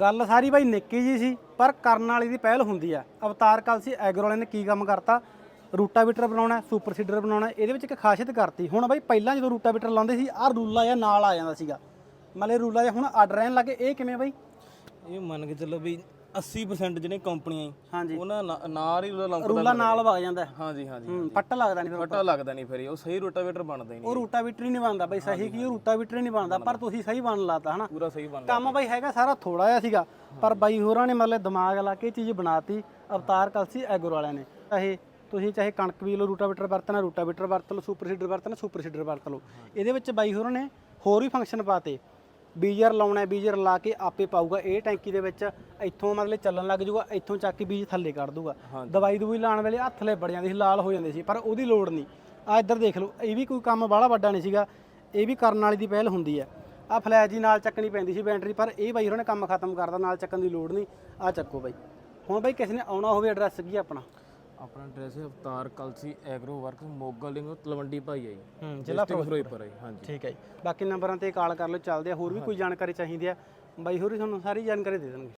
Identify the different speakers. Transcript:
Speaker 1: ਗੱਲ ਸਾਰੀ ਬਾਈ ਨਿੱਕੀ ਜੀ ਸੀ, ਪਰ ਕਰਨ ਵਾਲੀ ਦੀ ਪਹਿਲ ਹੁੰਦੀ ਆ। ਅਵਤਾਰ ਕਲਸੀ ਐਗਰੋ ਵਾਲੇ ਨੇ ਕੀ ਕੰਮ ਕਰਤਾ? ਰੂਟਾਵੀਟਰ ਬਣਾਉਣਾ, ਸੁਪਰ ਸੀਡਰ ਬਣਾਉਣਾ, ਇਹਦੇ ਵਿੱਚ ਇੱਕ ਖਾਸੀਅਤ ਕਰਤੀ। ਹੁਣ ਬਾਈ ਪਹਿਲਾਂ ਜਦੋਂ ਰੂਟਾਵੀਟਰ ਲਾਉਂਦੇ ਸੀ, ਆਹ ਰੂਲਾ ਜਿਹਾ ਨਾਲ ਆ ਜਾਂਦਾ ਸੀਗਾ। ਮਤਲਬ ਰੂਲਾ ਜਿਹਾ ਹੁਣ ਅੱਡ ਰਹਿਣ ਲੱਗੇ ਇਹ ਕਿਵੇਂ ਬਾਈ?
Speaker 2: ਇਹ ਮੰਨ ਕੇ ਚੱਲੋ ਵੀ 80% ਜਿਹੜੇ ਕੰਪਨੀਆਂ
Speaker 1: ਹਾਂਜੀ।
Speaker 2: ਉਹਨਾਂ ਨਾ- ਨਾਲ ਹੀ ਉਹਦਾ ਲੰਕਦਾ
Speaker 1: ਰੂਲਾ ਨਾਲ ਵਗ ਜਾਂਦਾ ਹੈ।
Speaker 2: ਹਾਂਜੀ ਹਾਂਜੀ
Speaker 1: ਹੂੰ ਪੱਟ ਲੱਗਦਾ ਨਹੀਂ ਫਿਰ
Speaker 2: ਪਤਾ ਲੱਗਦਾ ਨਹੀਂ ਫਿਰ ਇਹ, ਉਹ ਸਹੀ ਰੋਟਾਵੇਟਰ ਬਣਦਾ ਹੀ ਨਹੀਂ
Speaker 1: ਉਹ ਰੂਟਾਵੀਟਰ ਹੀ ਨਹੀਂ ਬਣਦਾ ਬਾਈ ਸਹੀ ਕੀ ਉਹ ਰੂਟਾਵੀਟਰ ਹੀ ਨਹੀਂ ਬਣਦਾ ਪਰ ਤੁਸੀਂ ਸਹੀ ਬਣ ਲਾਤਾ ਹਨਾ।
Speaker 2: ਪੂਰਾ ਸਹੀ ਬਣਦਾ
Speaker 1: ਕੰਮ ਬਾਈ ਹੈਗਾ ਸਾਰਾ ਥੋੜਾ ਜਿਹਾ ਸੀਗਾ ਪਰ ਬਾਈ ਹੋਰਾਂ ਨੇ ਮਤਲਬ ਦਿਮਾਗ ਲਾ ਕੇ ਇਹ ਚੀਜ਼ ਬਣਾਤੀ ਅਵਤਾਰ ਕਲਸੀ ਐਗਰੋ ਵਾਲਿਆਂ ਨੇ। ਚਾਹੇ ਤੁਸੀਂ ਚਾਹੇ ਕਣਕ ਵੀ ਲਓ ਰੂਟਾਵੀਟਰ ਵਰਤਣਾ ਰੂਟਾਵੀਟਰ ਵਰਤ ਲਓ ਸੁਪਰ ਸੀਡਰ ਵਰਤਣਾ ਸੁਪਰ ਸੀਡਰ ਵਰਤ ਲਓ। ਇਹਦੇ ਵਿੱਚ ਬਾਈ ਹੋਰਾਂ ਨੇ ਹੋਰ ਵੀ ਫੰਕਸ਼ਨ ਪਾਤੇ। ਬੀਜਰ ਲਾਉਣਾ ਬੀਜਰ ਲਾ ਕੇ ਆਪੇ ਪਾਊਗਾ। ਇਹ ਟੈਂਕੀ ਦੇ ਵਿੱਚ ਇੱਥੋਂ ਮਤਲਬ ਚੱਲਣ ਲੱਗ ਜਾਊਗਾ ਇੱਥੋਂ ਚੱਕ ਕੇ ਬੀਜ ਥੱਲੇ ਕੱਢ ਦੂਗਾ ਦਵਾਈ ਦੂਈ ਲਾਉਣ ਵੇਲੇ ਹੱਥ ਲੈ ਬੜ ਜਾਂਦੀ ਸੀ ਲਾਲ ਹੋ ਜਾਂਦੇ ਸੀ ਪਰ ਉਹਦੀ ਲੋੜ ਨਹੀਂ। ਆ ਇੱਧਰ ਦੇਖ ਲਓ ਇਹ ਵੀ ਕੋਈ ਕੰਮ ਬਾਹਲਾ ਵੱਡਾ ਨਹੀਂ ਸੀਗਾ ਇਹ ਵੀ ਕਰਨ ਵਾਲੀ ਦੀ ਪਹਿਲ ਹੁੰਦੀ ਹੈ। ਆ ਫਲੈਸ਼ ਜੀ ਨਾਲ ਚੱਕਣੀ ਪੈਂਦੀ ਸੀ ਬੈਟਰੀ ਪਰ ਇਹ ਬਾਈ ਉਹਨਾਂ ਨੇ ਕੰਮ ਖਤਮ ਕਰਤਾ ਨਾਲ ਚੱਕਣ ਦੀ ਲੋੜ ਨਹੀਂ। ਆ ਚੱਕੋ ਬਾਈ। ਹੁਣ ਬਾਈ ਕਿਸੇ ਨੇ ਆਉਣਾ ਹੋਵੇ ਐਡਰੈਸ ਕੀ ਆਪਣਾ?
Speaker 2: ਆਪਣਾ ਐਡਰੈਸ ਹੈ ਅਵਤਾਰ ਕਲਸੀ ਐਗਰੋ ਵਰਕ ਮੋਗਾ ਲਿੰਗ ਤਲਵੰਡੀ ਭਾਈ ਹੈ ਜੀ।
Speaker 1: ਹੂੰ
Speaker 2: ਜ਼ਿਲ੍ਹਾ ਫਿਰੋਜ਼ਪੁਰ। ਹੈ ਹਾਂਜੀ।
Speaker 1: ਠੀਕ ਹੈ ਜੀ। ਬਾਕੀ ਨੰਬਰਾਂ ਤੇ ਕਾਲ ਕਰ ਲਓ ਚੱਲਦੇ ਆ। ਹੋਰ ਵੀ ਕੋਈ ਜਾਣਕਾਰੀ ਚਾਹੀਦੀ ਆ ਬਾਈ ਹੋਰੀ ਤੁਹਾਨੂੰ ਸਾਰੀ ਜਾਣਕਾਰੀ ਦੇ ਦੇਣਗੇ।